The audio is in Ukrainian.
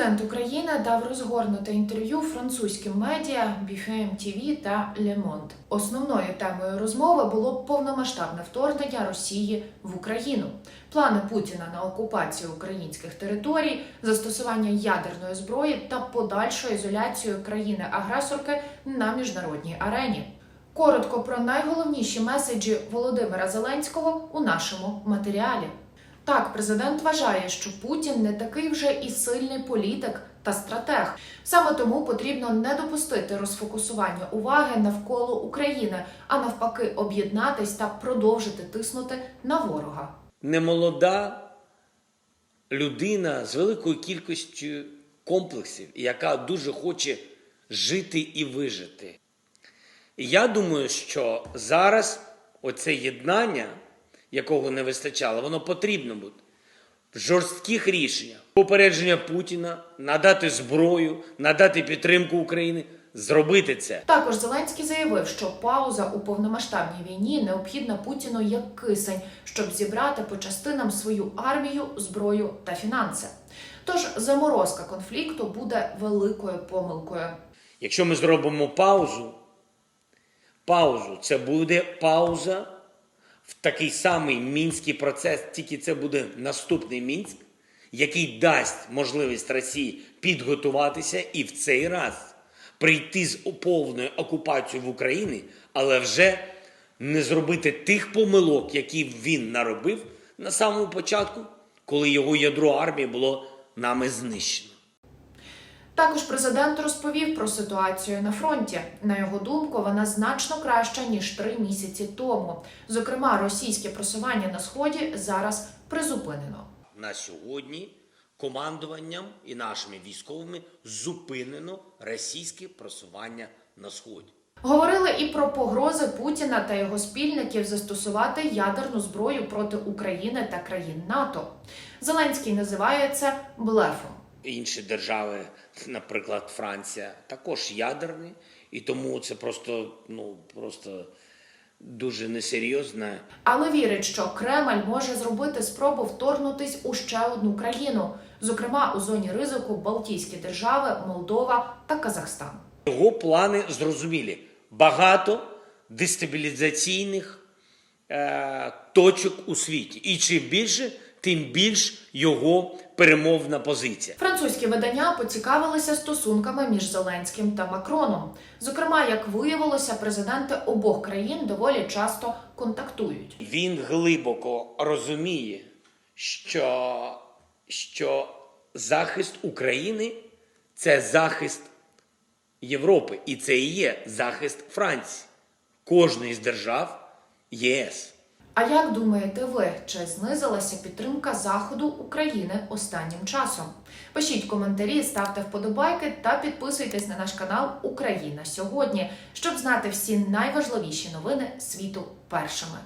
Президент України дав розгорнуте інтерв'ю французьким медіа BFM TV та Le Monde. Основною темою розмови було повномасштабне вторгнення Росії в Україну, плани Путіна на окупацію українських територій, застосування ядерної зброї та подальшу ізоляцію країни-агресорки на міжнародній арені. Коротко про найголовніші меседжі Володимира Зеленського у нашому матеріалі. Так, президент вважає, що Путін не такий вже і сильний політик та стратег. Саме тому потрібно не допустити розфокусування уваги навколо України, а навпаки, об'єднатись та продовжити тиснути на ворога. немолода людина з великою кількістю комплексів, яка дуже хоче жити і вижити. Я думаю, що зараз оце єднання, якого не вистачало, воно потрібно буде в жорстких рішеннях. Попередження Путіна, надати зброю, надати підтримку України, зробити це. Також Зеленський заявив, що пауза у повномасштабній війні необхідна Путіну як кисень, щоб зібрати по частинам свою армію, зброю та фінанси. Тож заморозка конфлікту буде великою помилкою. Якщо ми зробимо паузу, паузу, це буде пауза в такий самий мінський процес, тільки це буде наступний мінськ, який дасть можливість Росії підготуватися і в цей раз прийти з повною окупацією в Україні, але вже не зробити тих помилок, які він наробив на самому початку, коли його ядро армії було нами знищено. Також президент розповів про ситуацію на фронті. На його думку, вона значно краща ніж три місяці тому. Зокрема, російське просування на сході зараз призупинено. на сьогодні командуванням і нашими військовими зупинено російське просування на сході. Говорили і про погрози Путіна та його спільників застосувати ядерну зброю проти України та країн НАТО. Зеленський називає це блефом. Інші держави, наприклад, Франція, також ядерні, і тому це просто ну просто дуже несерйозно. Але вірить, що Кремль може зробити спробу вторгнутись у ще одну країну, зокрема у зоні ризику Балтійські держави, Молдова та Казахстан. Його плани зрозумілі. Багато дестабілізаційних е, точок у світі. І чим більше, тим більш його перемовна позиція. Французькі видання поцікавилися стосунками між Зеленським та Макроном. Зокрема, як виявилося, президенти обох країн доволі часто контактують. Він глибоко розуміє, що, що захист України це захист Європи, і це і є захист Франції, кожної з держав ЄС. А як думаєте ви, чи знизилася підтримка заходу України останнім часом? Пишіть коментарі, ставте вподобайки та підписуйтесь на наш канал Україна сьогодні, щоб знати всі найважливіші новини світу першими.